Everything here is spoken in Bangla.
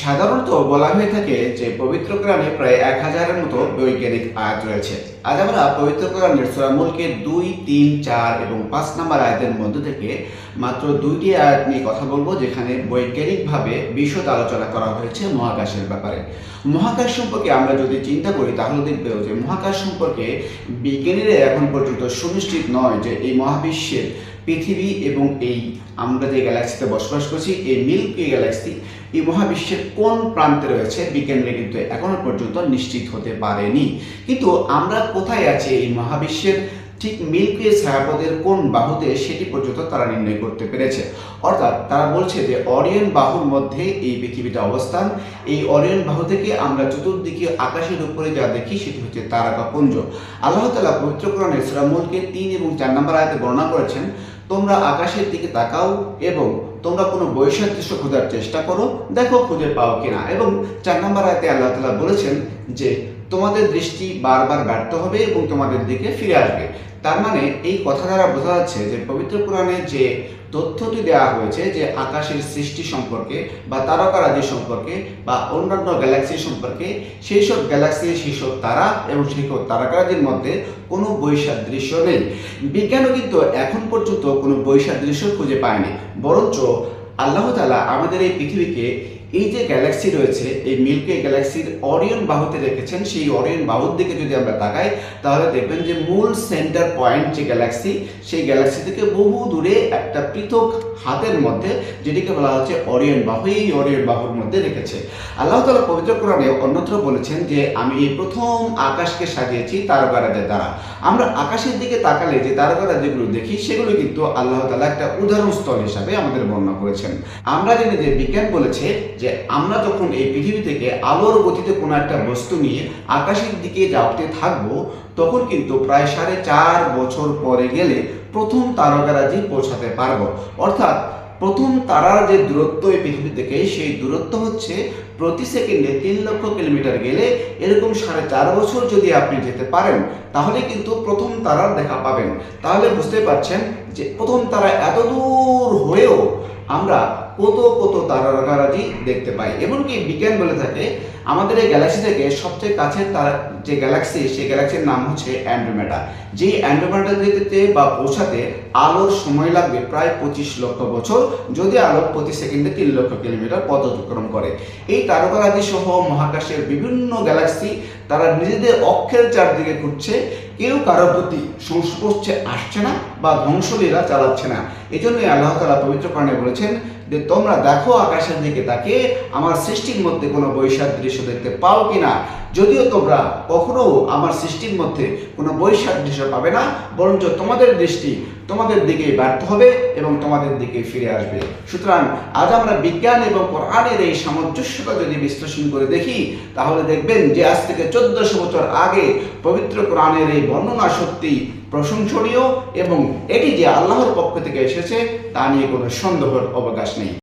সাধারণত বলা হয়ে থাকে যে পবিত্র কোরআনে প্রায় এক হাজারের মতো বৈজ্ঞানিক আয়াত রয়েছে। আজ আমরা পবিত্র কোরআনের সূরা মুলকের দুই, তিন, চার এবং পাঁচ নম্বর আয়াতের মধ্য থেকে মাত্র দুইটি আয়াত নিয়ে কথা বলব, যেখানে বৈজ্ঞানিকভাবে বিশদ আলোচনা করা হয়েছে মহাকাশের ব্যাপারে। মহাকাশ সম্পর্কে আমরা যদি চিন্তা করি, তাহলে দেখবে যে মহাকাশ সম্পর্কে বিজ্ঞানীরা এখন পর্যন্ত সুনিশ্চিত নয় যে এই মহাবিশ্বের পৃথিবী এবং এই আমরা যে গ্যালাক্সিতে বসবাস করছি, এই মিল্কি গ্যালাক্সি, এই মহাবিশ্বের কোন প্রান্তে রয়েছে, বিজ্ঞানীরা কিন্তু এখনও পর্যন্ত নিশ্চিত হতে পারেনি। কিন্তু আমরা কোথায় আছি এই মহাবিশ্বের ঠিক মিল্কি ছায়াপথের কোন বাহুতে সেটি পর্যন্ত তারা নির্ণয় করতে পেরেছে। অর্থাৎ তারা বলছে যে অরিয়ন বাহুর মধ্যে এই পৃথিবীটা অবস্থান। এই অরিয়ন বাহু থেকে আমরা চতুর্দিকে আকাশের উপরে যা দেখি সেটি হচ্ছে তারাকাপুঞ্জ। আল্লাহ তালা পবিত্র কোরআনে সূরা তিন এবং চার নম্বর আয়তে বর্ণনা করেছেন, তোমরা আকাশের দিকে তাকাও এবং তোমরা কোনো বৈসাদৃশ্য খোঁজার চেষ্টা করো। দেখো খুঁজে পাও কিনা। এবং চার নম্বর আয়তে আল্লাহ তালা বলেছেন যে তোমাদের দৃষ্টি বারবার ব্যর্থ হবে এবং তোমাদের দিকে ফিরে আসবে। তার মানে এই কথা দ্বারা বোঝা যাচ্ছে যে পবিত্র কোরআনে যে তথ্যটি দেওয়া হয়েছে যে আকাশের সৃষ্টি সম্পর্কে বা তারকারাজি সম্পর্কে বা অন্যান্য গ্যালাক্সি সম্পর্কে সেই সব গ্যালাক্সি সেই সব তারা এবং সেই সব তারকারাজির মধ্যে কোনো বৈসাদৃশ্য নেই। বিজ্ঞানও কিন্তু এখন পর্যন্ত কোনো বৈসাদৃশ্য খুঁজে পায়নি। বরঞ্চ আল্লাহ তালা আমাদের এই পৃথিবীকে এই যে গ্যালাক্সি রয়েছে, এই মিল্কি গ্যালাক্সির অরিয়ন বাহুতে রেখেছেন, সেই অরিয়ন বাহুর দিকে যদি আমরা তাকাই, তাহলে দেখবেন যে মূল সেন্টার পয়েন্ট যে গ্যালাক্সি সেই গ্যালাক্সি থেকে বহু দূরে একটা পৃথক হাতের মধ্যে, যেটিকে বলা হচ্ছে অরিয়ন বাহু, এই অরিয়ন বাহুর মধ্যে রেখেছে। আল্লাহ তালা পবিত্র কোরআনে অন্যত্র বলেছেন যে, আমি এই প্রথম আকাশকে সাজিয়েছি, তারকারাজের দ্বারা। আমরা আকাশের দিকে তাকালে যে তারকারা যেগুলো দেখি, সেগুলো কিন্তু আল্লাহ তালা একটা উদাহরণস্থল হিসাবে আমাদের বর্ণনা করেছেন। আমরা জানি যে বিজ্ঞান বলেছে যে আমরা যখন এই পৃথিবী থেকে আলোর গতিতে কোনো একটা বস্তু নিয়ে আকাশের দিকে যাওয়াতে থাকব, তখন কিন্তু প্রায় সাড়ে চার বছর পরে গেলে প্রথম তারকারাজি পৌঁছাতে পারব। অর্থাৎ প্রথম তারার যে দূরত্ব এই পৃথিবী থেকে, সেই দূরত্ব হচ্ছে প্রতি সেকেন্ডে তিন লক্ষ কিলোমিটার গেলে এরকম সাড়ে চার বছর যদি আপনি যেতে পারেন, তাহলে কিন্তু প্রথম তারার দেখা পাবেন। তাহলে বুঝতে পারছেন যে প্রথম তারা এত দূর হয়েও আমরা কত কত তারারাজি দেখতে পাই এমনকি বিজ্ঞান বলে থাকে, আমাদের এই গ্যালাক্সি থেকে সবচেয়ে কাছের তারা যে গ্যালাক্সি সেই গ্যালাক্সির নাম হচ্ছে অ্যান্ড্রোমেডা যে অ্যান্ড্রোমেডা যেতে বা পৌঁছাতে আলোর সময় লাগবে প্রায় পঁচিশ লক্ষ বছর, যদি আলো প্রতি সেকেন্ডে তিন লক্ষ কিলোমিটার পথ অতিক্রম করে। এই তারকারাজি সহ মহাকাশের বিভিন্ন গ্যালাক্সি তারা নিজেদের অক্ষের চারদিকে ঘুরছে, কেউ কারোর প্রতি সংস্পর্শে আসছে না বা ধ্বংসলীলা চালাচ্ছে না। এই জন্যই আল্লাহ তালা পবিত্র প্রাণে বলেছেন যে, তোমরা দেখো আকাশের দিকে তাকে আমার সৃষ্টির মধ্যে কোনো বৈশাখ দৃশ্য দেখতে পাও কিনা? যদিও তোমরা কখনো আমার সৃষ্টির মধ্যে কোনো বৈসাদৃশ্য পাবে না, বরঞ্চ তোমাদের দৃষ্টি তোমাদের দিকে ব্যর্থ হবে এবং তোমাদের দিকে ফিরে আসবে। সুতরাং আজ আমরা বিজ্ঞান এবং কোরআনের এই সামঞ্জস্যতা যদি বিশ্লেষণ করে দেখি, তাহলে দেখবেন যে আজ থেকে চোদ্দশো বছর আগে পবিত্র কোরআনের এই বর্ণনা সত্যি প্রশংসনীয় এবং এটি যে আল্লাহর পক্ষ থেকে এসেছে, তা নিয়ে কোনো সন্দেহের অবকাশ নেই।